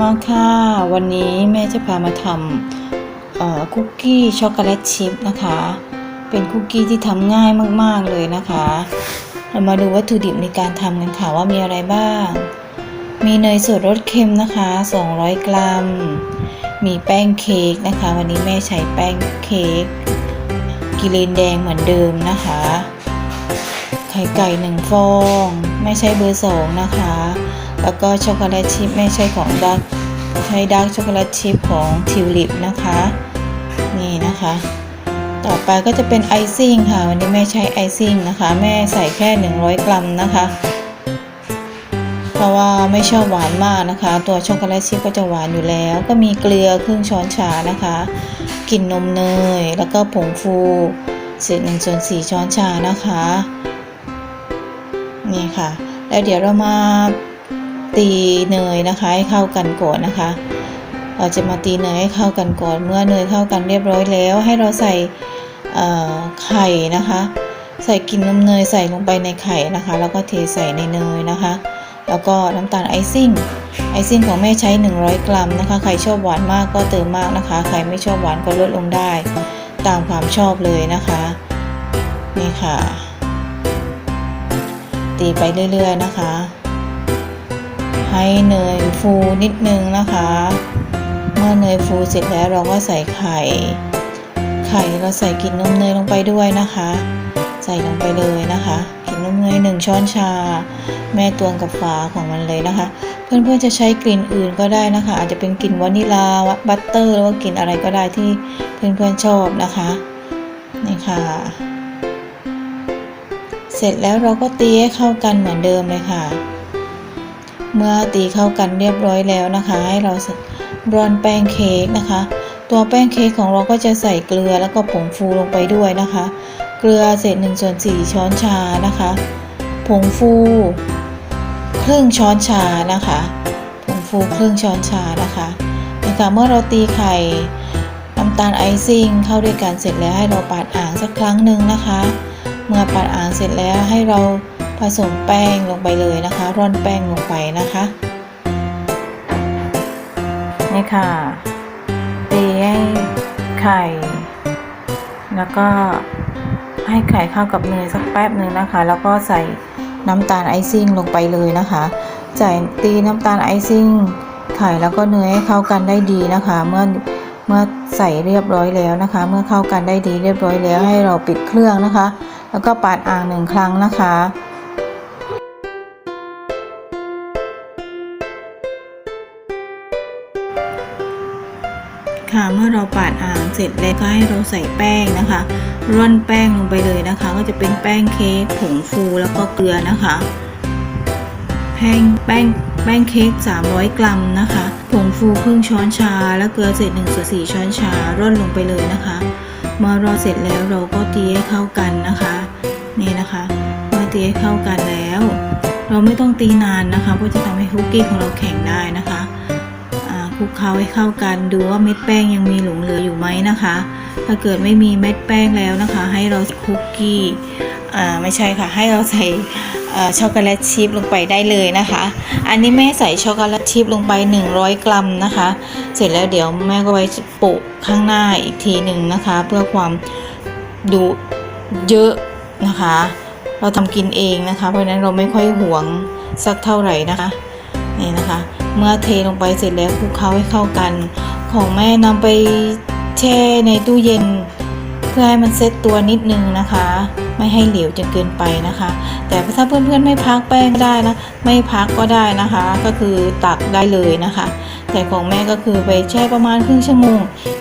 มาค่ะ วันนี้แม่จะพามาทำคุกกี้ช็อกโกแลตชิพนะคะ เป็นคุกกี้ที่ทำง่ายมาก ๆ เลยนะคะ เรามาดูวัตถุดิบในการทำกันค่ะว่ามีอะไรบ้าง มีเนยสดรสเค็มนะคะ 200 กรัม มีแป้งเค้กนะคะ วันนี้แม่ใช้แป้งเค้กกิเลนแดงเหมือนเดิมนะคะ ไข่ไก่หนึ่งฟอง ไม่ใช่เบอร์สองนะคะ แล้วก็ช็อกโกแลตชิพไม่ใช่ของดักใช้ดักช็อกโกแลตชิพของทิวลิปนะคะ นี่นะคะ ต่อไปก็จะเป็นไอซิ่งค่ะ วันนี้แม่ใช้ไอซิ่งนะคะ แม่ใส่แค่ 100 กรัมนะคะ เพราะว่าไม่ชอบหวานมากนะคะ ตัวช็อกโกแลตชิพก็จะหวานอยู่แล้ว ก็มีเกลือครึ่งช้อนชานะคะกลิ่นนมเนย แล้วก็ผงฟูเศษหนึ่งส่วนสี่ช้อนชานะคะ นี่ค่ะ แล้วเดี๋ยวเรามา ตีเนยนะคะให้เข้ากันก่อนนะคะ เราจะมาตีเนยให้เข้ากันก่อน เมื่อเนยเข้ากันเรียบร้อยแล้ว ให้เราใส่ไข่นะคะ ใส่กลิ่นนมเนยใส่ลงไปในไข่นะคะ แล้วก็เทใส่ในเนยนะคะ แล้วก็น้ำตาลไอซิ่งไอซิ่งของแม่ใช้ 100 กรัมนะคะใครชอบหวานมากก็เติมมากนะคะใครไม่ชอบหวานก็ลดลงได้ ตามความชอบเลยนะคะนี่ค่ะ ตีไปเรื่อยๆนะคะ ให้เนยฟูนิดนึงนะคะ เมื่อเนยฟูเสร็จแล้วเราก็ใส่ไข่ ไข่เราใส่กลิ่นนมเนยลงไปด้วยนะคะ ใส่ลงไปเลยนะคะกลิ่นนมเนยหนึ่งช้อนชา แม่ตวงกับฝาของมันเลยนะคะ เพื่อนๆจะใช้กลิ่นอื่นก็ได้นะคะ อาจจะเป็นกลิ่นวานิลาบัตเตอร์หรือว่ากลิ่นอะไรก็ได้ที่เพื่อนๆชอบนะคะนี่ค่ะเสร็จแล้วเราก็ตีให้เข้ากันเหมือนเดิมเลยค่ะ เมื่อตีเข้ากันเรียบร้อยแล้วนะคะ ให้เราร่อนแป้งเค้กนะคะ ตัวแป้งเค้กของเราก็จะใส่เกลือแล้วก็ผงฟูลงไปด้วยนะคะ เกลือเศษ1ส่วน4ช้อนชานะคะ ผงฟู ครึ่งช้อนชานะคะ ผงฟูครึ่งช้อนชานะคะนี่ค่ะเมื่อเราตีไข่น้ำตาลไอซิ่งเข้าด้วยกันเสร็จแล้วให้เราปาดอ่างสักครั้งหนึ่งนะคะ เมื่อปาดอ่างเสร็จแล้วให้เรา ผสมแป้งลงไปเลยนะคะ ร่อนแป้งลงไปนะคะ นี่ค่ะตีให้ไข่ แล้วก็ให้ไข่เข้ากับเนยสักแป๊บหนึ่งนะคะ แล้วก็ใส่น้ำตาลไอซิ่งลงไปเลยนะคะใส่ตีน้ำตาลไอซิ่งไข่แล้วก็เนยให้เข้ากันได้ดีนะคะ เมื่อเมื่อใส่เรียบร้อยแล้วนะคะ เมื่อเข้ากันได้ดีเรียบร้อยแล้วให้เราปิดเครื่องนะคะ แล้วก็ปาดอ่างหนึ่งครั้งนะคะ ค่ะ เมื่อเราปาดอ่างเสร็จแล้วก็ให้เราใส่แป้งนะคะ ร่อนแป้งลงไปเลยนะคะ ก็จะเป็นแป้งเค้กผงฟูแล้วก็เกลือนะคะ แป้งแป้งแป้งเค้ก 300 กรัมนะคะ ผงฟูครึ่งช้อนชา และเกลือเศษ1ส่วน4ช้อนชา ร่อนลงไปเลยนะคะ เมื่อรอเสร็จแล้วเราก็ตีให้เข้ากันนะคะ นี่นะคะ เมื่อตีให้เข้ากันแล้ว เราไม่ต้องตีนานนะคะ เพราะจะทำให้คุกกี้ของเราแข็งได้นะคะ คลุกเคล้าให้เข้ากัน ดูว่าเม็ดแป้งยังมีหลงเหลืออยู่ไหมนะคะ ถ้าเกิดไม่มีเม็ดแป้งแล้วนะคะ ให้เราคุกกี้อ่าไม่ใช่ค่ะ ให้เราใส่ช็อกโกแลตชิพลงไปได้เลยนะคะ อันนี้แม่ใส่ช็อกโกแลตชิพลงไป 100 กรัมนะคะ เสร็จแล้วเดี๋ยวแม่ก็ไว้โปะข้างหน้าอีกทีหนึ่งนะคะ เพื่อความดูเยอะนะคะ เราทำกินเองนะคะ เพราะฉะนั้นเราไม่ค่อยหวงสักเท่าไหร่นะคะ นี่นะคะ เมื่อเทลงไปเสร็จแล้วคลุกเคล้าให้เข้ากัน ของแม่นำไปแช่ในตู้เย็น เพื่อให้มันเซตตัวนิดนึงนะคะ ไม่ให้เหลวจนเกินไปนะคะ แต่ถ้าเพื่อนๆไม่พักแป้งก็ได้นะไม่พักก็ได้นะคะ ก็คือตักได้เลยนะคะ แต่ของแม่ก็คือไปแช่ประมาณครึ่งชั่วโมง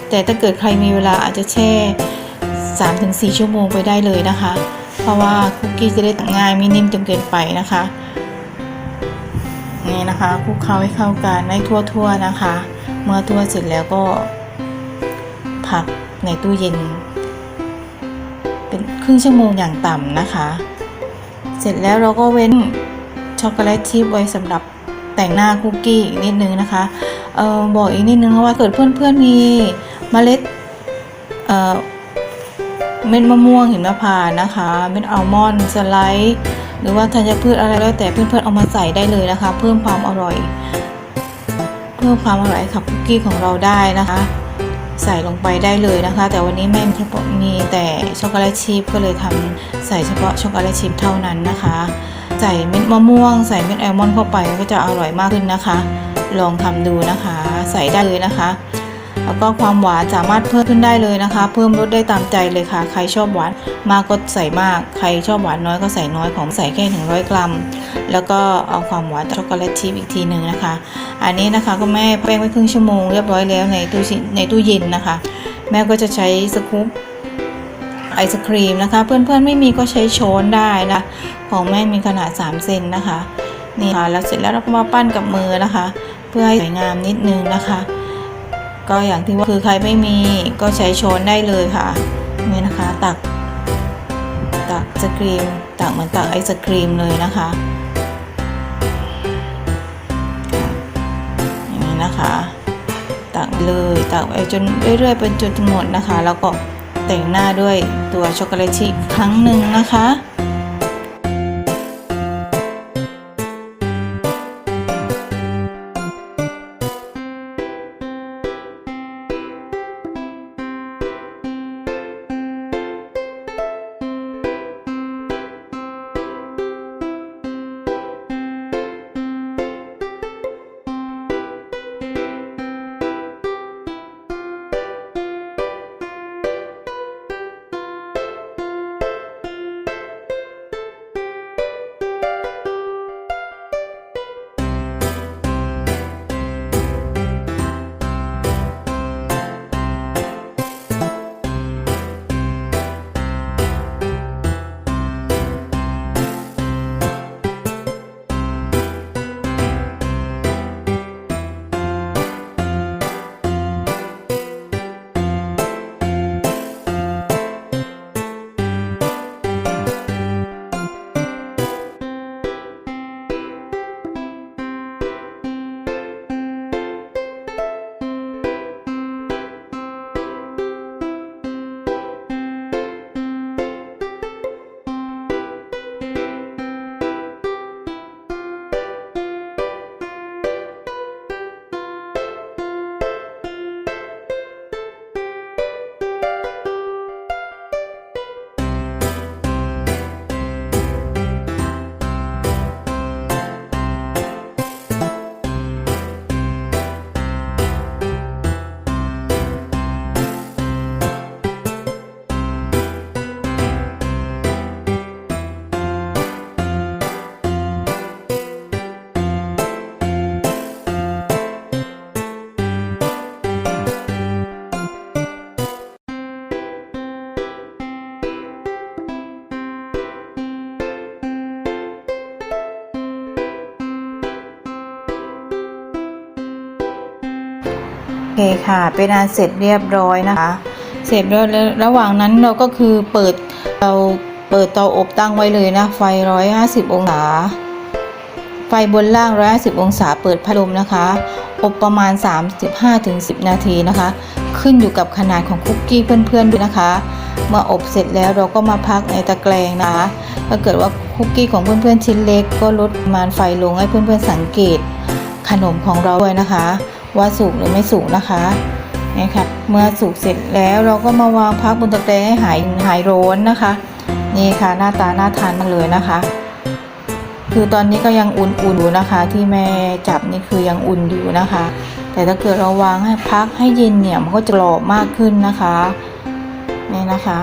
แต่ถ้าเกิดใครมีเวลาอาจจะแช่ 3-4 ชั่วโมงไปได้เลยนะคะ เพราะว่าคุกกี้จะได้ตักง่ายไม่นิ่มจนเกินไปนะคะ นี่นะคะคลุกเคล้าให้เข้ากันให้ทั่วๆนะคะ เมื่อทั่วเสร็จแล้วก็พักในตู้เย็น เป็นครึ่งชั่วโมงอย่างต่ำนะคะ เสร็จแล้วเราก็เว้นช็อกโกแลตชิพไว้สำหรับแต่งหน้าคุกกี้อีกนิดนึงนะคะเออบอกอีกนิดนึงว่าเกิดเพื่อนๆมีเมล็ดเอ่อเม็ดมะม่วงหิมพานต์นะคะ เม็ดอัลมอนด์สไลด์ หรือว่าธัญพืชอะไรแล้วแต่เพื่อนๆเอามาใส่ได้เลยนะคะ เพิ่มความอร่อย เพิ่มความอร่อยกับคุกกี้ของเราได้นะคะ ใส่ลงไปได้เลยนะคะ แต่วันนี้แม่มีเฉพาะมีแต่ช็อกโกแลตชิพก็เลยทำใส่เฉพาะช็อกโกแลตชิพเท่านั้นนะคะ ใส่เม็ดมะม่วง ใส่เม็ดแอลมอนด์เข้าไปก็จะอร่อยมากขึ้นนะคะ ลองทำดูนะคะ ใส่ได้เลยนะคะ แล้วก็ความหวานสามารถเพิ่มขึ้นได้เลยนะคะ เพิ่มรสได้ตามใจเลยค่ะ ใครชอบหวานมากก็ใส่มาก ใครชอบหวานน้อยก็ใส่น้อยของใส่แค่100 กรัม แล้วก็เอาความหวานช็อกโกแลตชิพอีกทีหนึ่งนะคะ อันนี้นะคะก็แม่แป้งไว้ครึ่งชั่วโมงเรียบร้อยแล้วในตู้ในตู้เย็นนะคะ แม่ก็จะใช้สกู๊ปไอศครีมนะคะ เพื่อนๆไม่มีก็ใช้ช้อนได้นะของแม่มีขนาด 3 เซนนะคะนี่ค่ะแล้วเสร็จแล้วเราก็มาปั้นกับมือนะคะ เพื่อให้สวยงามนิดนึงนะคะ ก็อย่างที่ว่าคือใครไม่มีก็ใช้ช้อนได้เลยค่ะนี่นะคะตัก ตักไอศครีม ตักเหมือนตักไอศครีมเลยนะคะอย่างนี้นะคะ ตักเลยตักไปจนเรื่อยๆเป็นจนหมดนะคะ แล้วก็แต่งหน้าด้วยตัวช็อกโกแลตชิครั้งหนึ่งนะคะ คค่ะ เป็นอันเสร็จเรียบร้อยนะคะ เสร็จแล้วแล้วระหว่างนั้นเราก็คือเปิดเราเปิดเตาอบตั้งไว้เลยนะ ไฟ 150 องศา ไฟบนล่าง 150 องศา เปิดพัดลมนะคะ อบประมาณ 35-10 นาทีนะคะ ขึ้นอยู่กับขนาดของคุกกี้เพื่อนๆด้วยนะคะ เมื่ออบเสร็จแล้วเราก็มาพักในตะแกรงนะคะ ถ้าเกิดว่าคุกกี้ของเพื่อนๆชิ้นเล็ก ก็ลดประมาณไฟลงให้เพื่อนๆสังเกตขนมของเราด้วยนะคะ ว่าสุกหรือไม่สุกนะคะนี่ค่ะเมื่อสุกเสร็จแล้วเราก็มาวางพักบนตะแกรงให้หายหายร้อนนะคะ นี่ค่ะหน้าตาน่าทานมากเลยนะคะ คือตอนนี้ก็ยังอุ่นๆอยู่นะคะ ที่แม่จับนี่คือยังอุ่นอยู่นะคะ แต่ถ้าเกิดเราวางให้พักให้เย็นเนี่ยมันก็จะกรอบมากขึ้นนะคะนี่นะคะ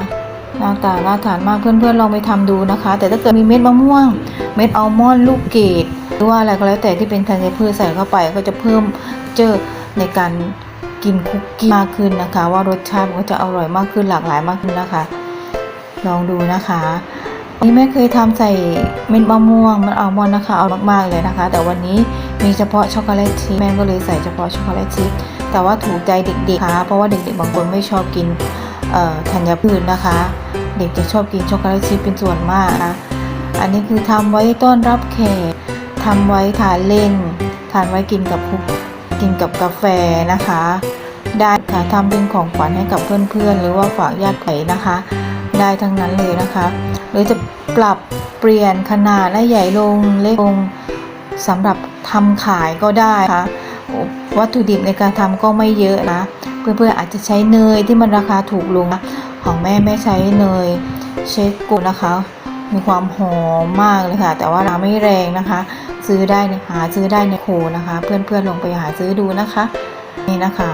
หน้าตาน่าทานมากเพื่อนๆลองไปทำดูนะคะ แต่ถ้าเกิดมีเม็ดมะม่วง เม็ดอัลมอนด์ลูกเกด รือว่าอะไรก็แล้วแต่ที่เป็นธัญพืชใส่เข้าไปก็จะเพิ่มเจอในการกินคุกกี้มากขึ้นนะคะ ว่ารสชาติมันก็จะอร่อยมากขึ้นหลากหลายมากขึ้นนะคะ ลองดูนะคะนี่แม่เคยทำใส่เม็ดมะม่วงมันอัลมอนด์นะคะเอามากๆเลยนะคะ แต่วันนี้มีเฉพาะช็อกโกแลตชิพแม่ก็เลยใส่เฉพาะช็อกโกแลตชิพแต่ว่าถูกใจเด็กๆค่ะเพราะว่าเด็กๆบางคนไม่ชอบกินธัญพืชนะคะ เด็กจะชอบกินช็อกโกแลตชิพเป็นส่วนมากนะอันนี้คือทำไว้ต้อนรับแขก ทำไว้ทานเล่น ทานไว้กินกับคุกกินกับกาแฟนะคะ ได้ค่ะทำเป็นของขวัญให้กับเพื่อนๆ หรือว่าฝากญาติไขนะคะ ได้ทั้งนั้นเลยนะคะ หรือจะปรับเปลี่ยนขนาดและใหญ่ลงเล็กลงสำหรับทำขายก็ได้ค่ะวัตถุดิบในการทำก็ไม่เยอะนะ เพื่อนๆอาจจะใช้เนยที่มันราคาถูกลงนะของแม่ไม่ใช้เนยเชฟกุนะคะ มีความหอมมากเลยค่ะ แต่ว่าราไม่แรงนะคะ ซื้อได้ในหาซื้อได้ในโคนะคะ เพื่อนๆลงไปหาซื้อดูนะคะ นี่นะคะ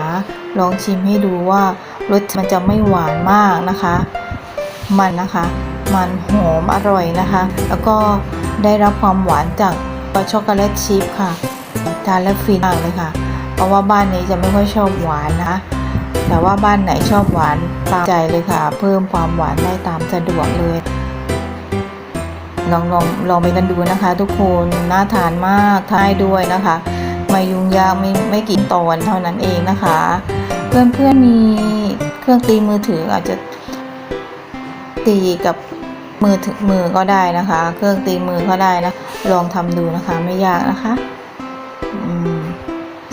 ลองชิมให้ดูว่ารสมันจะไม่หวานมากนะคะ มันนะคะ มันหอมอร่อยนะคะ แล้วก็ได้รับความหวานจากช็อกโกแลตชิพค่ะทานแล้วฟินมากเลยค่ะ เพราะว่าบ้านนี้จะไม่ค่อยชอบหวานนะแต่ว่าบ้านไหนชอบหวานตามใจเลยค่ะ เพิ่มความหวานได้ตามสะดวกเลย ลองลองลองไปกันดูนะคะ ทุกคนน่าทานมากทายด้วยนะคะไม่ยุ่งยากไม่ไม่กี่ตอนเท่านั้นเองนะคะ เพื่อนเพื่อนๆมีเครื่องตีมือถืออาจจะตีกับมือถือมือก็ได้นะคะ เครื่องตีมือก็ได้นะ ลองทำดูนะคะไม่ยากนะคะ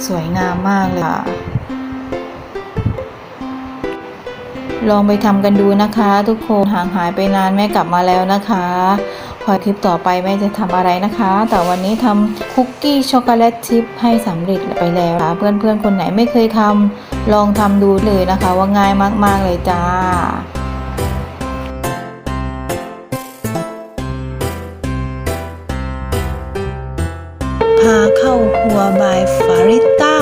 สวยงามมากเลยค่ะ ลองไปทำกันดูนะคะ ทุกคนห่างหายไปนานแม่กลับมาแล้วนะคะ พอคลิปต่อไปแม่จะทำอะไรนะคะ แต่วันนี้ทำคุกกี้ช็อกโกแลตชิพให้สำเร็จไปแล้วค่ะเพื่อนๆคนไหนไม่เคยทำลองทำดูเลยนะคะ ว่าง่ายมากๆเลยจ้าพาเข้าครัวบายฟาริต้า